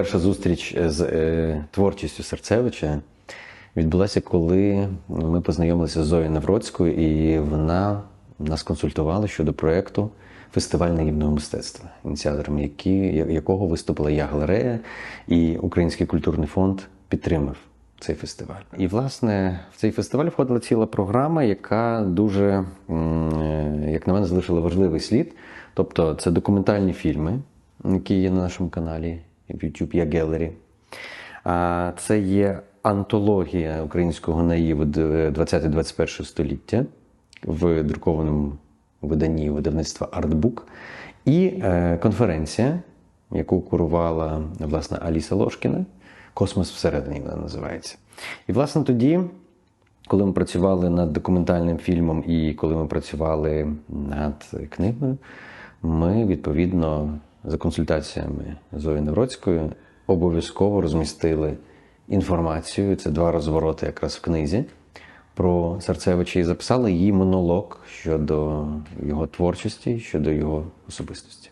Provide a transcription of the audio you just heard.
Перша зустріч з е, творчістю Серцевича відбулася, коли ми познайомилися з Зоєю Навроцькою, і вона нас консультувала щодо проєкту Фестиваль наївного мистецтва, ініціатором які, якого виступила я галерея, і Український культурний фонд підтримав цей фестиваль. І, власне, в цей фестиваль входила ціла програма, яка дуже, е, як на мене, залишила важливий слід. Тобто, це документальні фільми, які є на нашому каналі в YouTube, я Gallery. Це є антологія українського наїву 20-21 століття в друкованому виданні видавництва Артбук. І е, конференція, яку курувала власне Аліса Лошкіна. Космос всередині вона називається. І, власне, тоді, коли ми працювали над документальним фільмом і коли ми працювали над книгою, ми відповідно за консультаціями Зої Невроцької обов'язково розмістили інформацію. Це два розвороти якраз в книзі про Серцевича і записали її монолог щодо його творчості, щодо його особистості.